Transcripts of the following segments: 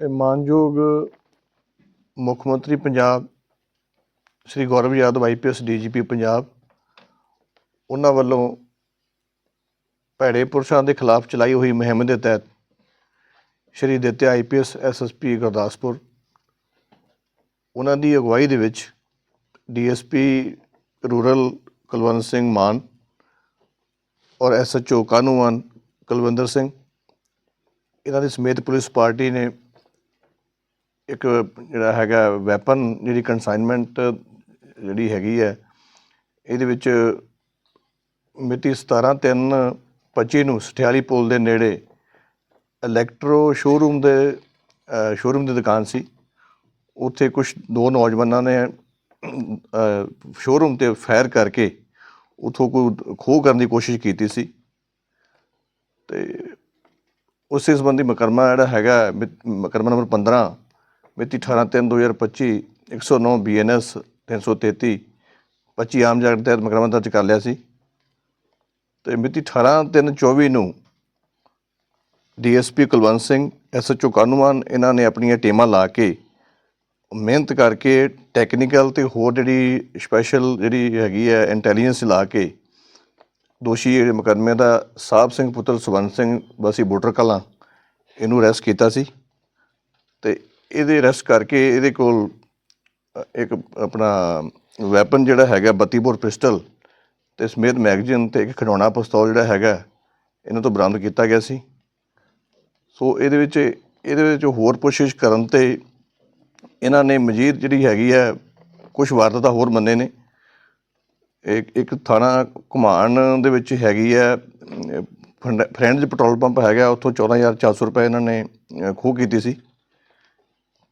ਇਹ ਮਾਨਯੋਗ ਮੁੱਖ ਮੰਤਰੀ ਪੰਜਾਬ, ਸ੍ਰੀ ਗੌਰਵ ਯਾਦਵ ਆਈਪੀਐਸ ਡੀਜੀਪੀ ਪੰਜਾਬ, ਉਹਨਾਂ ਵੱਲੋਂ ਭੈੜੇ ਪੁਰਸ਼ਾਂ ਦੇ ਖਿਲਾਫ ਚਲਾਈ ਹੋਈ ਮੁਹਿੰਮ ਦੇ ਤਹਿਤ ਸ਼੍ਰੀ ਦਿੱਤਿਆ ਆਈਪੀਐਸ ਐਸਐਸਪੀ ਗੁਰਦਾਸਪੁਰ। ਉਹਨਾਂ ਦੀ ਅਗਵਾਈ ਦੇ ਵਿੱਚ ਡੀਐਸਪੀ ਰੂਰਲ ਕੁਲਵੰਤ ਸਿੰਘ ਮਾਨ ਔਰ ਐਸਐਚਓ ਕਾਨੂੰਨ ਕੁਲਵਿੰਦਰ ਸਿੰਘ, ਇਹਨਾਂ ਦੀ ਸਮੇਤ ਪੁਲਿਸ ਪਾਰਟੀ ਨੇ ਇੱਕ ਜਿਹੜਾ ਹੈਗਾ ਵੈਪਨ ਜਿਹੜੀ ਕਨਸਾਈਨਮੈਂਟ ਜਿਹੜੀ ਹੈਗੀ ਹੈ, ਇਹਦੇ ਵਿੱਚ ਮਿਤੀ 17 3 25 ਨੂੰ ਸਠਿਆਲੀ ਪੁਲ ਦੇ ਨੇੜੇ ਇਲੈਕਟ੍ਰੋ ਸ਼ੋਰੂਮ ਦੇ ਸ਼ੋਰੂਮ ਦੀ ਦੁਕਾਨ ਸੀ। ਉੱਥੇ ਕੁਝ ਦੋ ਨੌਜਵਾਨਾਂ ਨੇ ਸ਼ੋਰੂਮ ਤੇ ਫਾਇਰ ਕਰਕੇ ਉਥੋਂ ਕੋਈ ਖੋਹ ਕਰਨ ਦੀ ਕੋਸ਼ਿਸ਼ ਕੀਤੀ ਸੀ। ਤੇ ਉਸੇ ਸੰਬੰਧੀ ਮਕਰਮਾ ਜਿਹੜਾ ਹੈਗਾ ਮਿ- ਮੁਕੱਦਮਾ ਨੰਬਰ 15 ਮਿਤੀ 18/3/2025 109 ਬੀਐਨਐਸ 333 25 ਆਮ ਜਗਤ ਤਹਿਤ ਮੁਕੱਦਮਾ ਦਰਜ ਕਰ ਲਿਆ ਸੀ। ਤੇ ਮਿਤੀ 18/3/24 ਨੂੰ ਡੀਐਸਪੀ ਕੁਲਵੰਤ ਸਿੰਘ ਐਸਐਚਓ ਕਾਨੂੰਨ ਇਹਨਾਂ ਨੇ ਆਪਣੀਆਂ ਟੀਮਾਂ ਲਾ ਕੇ ਮਿਹਨਤ ਕਰਕੇ ਟੈਕਨੀਕਲ ਤੇ ਹੋਰ ਜਿਹੜੀ ਸਪੈਸ਼ਲ ਜਿਹੜੀ ਹੈਗੀ ਹੈ ਇੰਟੈਲੀਜੈਂਸ ਲਾ ਕੇ ਦੋਸ਼ੀ ਜਿਹੜੇ ਮੁਕੱਦਮੇ ਦਾ ਸਾਹਿਬ ਸਿੰਘ ਪੁੱਤਰ ਸੁਵੰਤ ਸਿੰਘ ਵਾਸੀ ਬੋਟਰ ਕਲਾਂ, ਇਹਨੂੰ ਅਰੈਸਟ ਕੀਤਾ ਸੀ। ਤੇ ਇਹਦੇ ਅਰੈਸਟ ਕਰਕੇ ਇਹਦੇ ਕੋਲ ਇੱਕ ਆਪਣਾ ਵੈਪਨ ਜਿਹੜਾ ਹੈਗਾ 32 ਬੋਰ ਪਿਸਟਲ ਤੇ ਸਮੇਤ ਮੈਗਜ਼ੀਨ ਤੇ ਇੱਕ ਖਿਡੌਣਾ ਪਿਸਤੌਲ ਜਿਹੜਾ ਹੈਗਾ ਇਹਨਾਂ ਤੋਂ ਬਰਾਮਦ ਕੀਤਾ ਗਿਆ ਸੀ। ਸੋ ਇਹਦੇ ਵਿੱਚ ਇਹਦੇ ਵਿੱਚ ਹੋਰ ਕੋਸ਼ਿਸ਼ ਕਰਨ ਤੇ ਇਹਨਾਂ ਨੇ ਮਜੀਦ ਜਿਹੜੀ ਹੈਗੀ ਹੈ ਕੁਝ ਵਾਰਦਾਤਾਂ ਹੋਰ ਮੰਨੇ ਨੇ। ਇੱਕ ਇੱਕ ਥਾਣਾ ਘੁਮਾਣ ਦੇ ਵਿੱਚ ਹੈਗੀ ਹੈ ਫਰੈਂਡਸ ਪੈਟਰੋਲ ਪੰਪ ਹੈਗਾ ਉੱਥੋਂ 14400 ਰੁਪਏ ਇਹਨਾਂ ਨੇ ਅ, ਖੋਹ ਕੀਤੀ ਸੀ।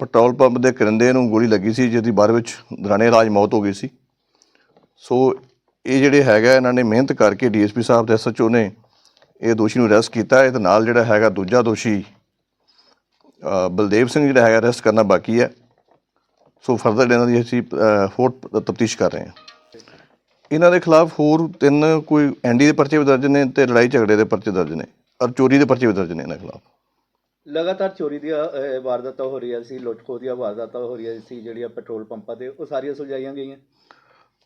ਪੈਟਰੋਲ ਪੰਪ ਦੇ ਕਰਿੰਦੇ ਨੂੰ ਗੋਲੀ ਲੱਗੀ ਸੀ, ਜਿਹਦੀ ਬਾਅਦ ਵਿੱਚ ਦਰਾਣੇ ਰਾਜ ਮੌਤ ਹੋ ਗਈ ਸੀ। ਸੋ ਇਹ ਜਿਹੜੇ ਹੈਗਾ, ਇਹਨਾਂ ਨੇ ਮਿਹਨਤ ਕਰਕੇ ਡੀਐਸਪੀ ਸਾਹਿਬ ਤੇ ਐਸਐਚਓ ਨੇ ਇਹ ਦੋਸ਼ੀ ਨੂੰ ਅਰੈਸਟ ਕੀਤਾ। ਹੈ ਤੇ ਨਾਲ ਜਿਹੜਾ ਹੈਗਾ ਦੂਜਾ ਦੋਸ਼ੀ ਬਲਦੇਵ ਸਿੰਘ ਜਿਹੜਾ ਹੈਗਾ, ਅਰੈਸਟ ਕਰਨਾ ਬਾਕੀ ਹੈ। ਸੋ ਫਰਦਰ ਇਹਨਾਂ ਦੀ ਅਸੀਂ ਹੋਰ ਤਫਤੀਸ਼ ਕਰ ਰਹੇ ਹਾਂ। ਇਹਨਾਂ ਦੇ ਖਿਲਾਫ ਹੋਰ ਤਿੰਨ ਕੋਈ ਐਨਡੀ ਦੇ ਪਰਚੇ ਵੀ ਦਰਜ ਨੇ ਤੇ ਲੜਾਈ ਝਗੜੇ ਦੇ ਪਰਚੇ ਦਰਜ ਨੇ ਔਰ ਚੋਰੀ ਦੇ ਪਰਚੇ ਵੀ ਦਰਜ ਨੇ ਇਹਨਾਂ ਖਿਲਾਫ। ਲਗਾਤਾਰ ਚੋਰੀ ਦੀਆਂ ਅਹ, ਵਾਰਦਾਤਾਂ ਹੋ ਰਹੀਆਂ ਸੀ ਲੁੱਟ-ਖੋਹ ਦੀਆਂ ਵਾਰਦਾਤਾਂ ਹੋ ਰਹੀਆਂ ਸੀ ਜਿਹੜੀਆਂ ਪੈਟਰੋਲ ਪੰਪਾਂ ਤੇ ਉਹ ਸਾਰੀਆਂ ਸੁਲਝਾਈਆਂ ਗਈਆਂ।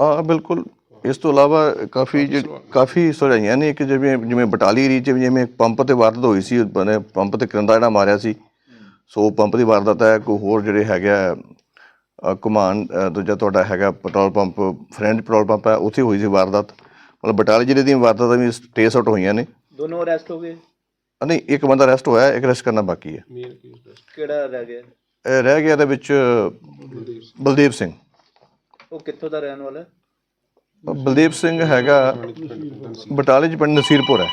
ਹਾਂ ਬਿਲਕੁਲ। ਇਸ ਤੋਂ ਇਲਾਵਾ ਕਾਫੀ ਕਾਫੀ ਸੁਝਾਈਆਂ ਨੇ ਕਿ ਜਿਵੇਂ ਜਿਵੇਂ ਬਟਾਲੀ ਏਰੀਏ 'ਚ ਵੀ ਜਿਵੇਂ ਪੰਪ ਤੇ ਵਾਰਦਾਤ ਹੋਈ ਸੀ ਬਨੇ ਪੰਪ ਤੇ ਕਰਿੰਦਾ ਜਿਹੜਾ ਮਾਰਿਆ ਸੀ। ਸੋ ਪੰਪ ਦੀ ਵਾਰਦਾਤ ਹੈ ਕੋਈ ਹੋਰ ਜਿਹੜੇ ਹੈਗਾ ਅ, ਦੂਜਾ ਤੁਹਾਡਾ ਹੈਗਾ petrol pump friend petrol pump ਹੈ ਉੱਥੇ ਹੋਈ ਸੀ ਵਾਰਦਾਤ। ਮਤਲਬ ਬਟਾਲੀ ਜ਼ਿਲ੍ਹੇ ਦੀਆਂ ਵਾਰਦਾਤਾਂ ਵੀ ਟੇਸ ਆਊਟ ਹੋਈਆਂ ਨੇ। ਦੋਨੋਂ ਅਰੈਸਟ ਹੋ ਗਏ। ਨਹੀਂ ਇੱਕ ਬੰਦਾ ਅਰੈਸਟ ਹੋਇਆ ਇੱਕ ਅਰੈਸਟ ਕਰਨਾ ਬਾਕੀ ਹੈ। ਕਿਹੜਾ ਰਹਿ ਗਿਆ? ਇਹ ਰਹਿ ਗਿਆ ਇਹਦੇ ਵਿੱਚ ਬਲਦੇਵ ਸਿੰਘ। ਉਹ ਕਿੱਥੋਂ ਦਾ ਰਹਿਣ ਵਾਲਾ ਹੈ? ਬਲਦੇਵ ਸਿੰਘ ਹੈਗਾ ਬਟਾਲੇ ਚ ਪਿੰਡ ਨਸੀਰਪੁਰ ਹੈ।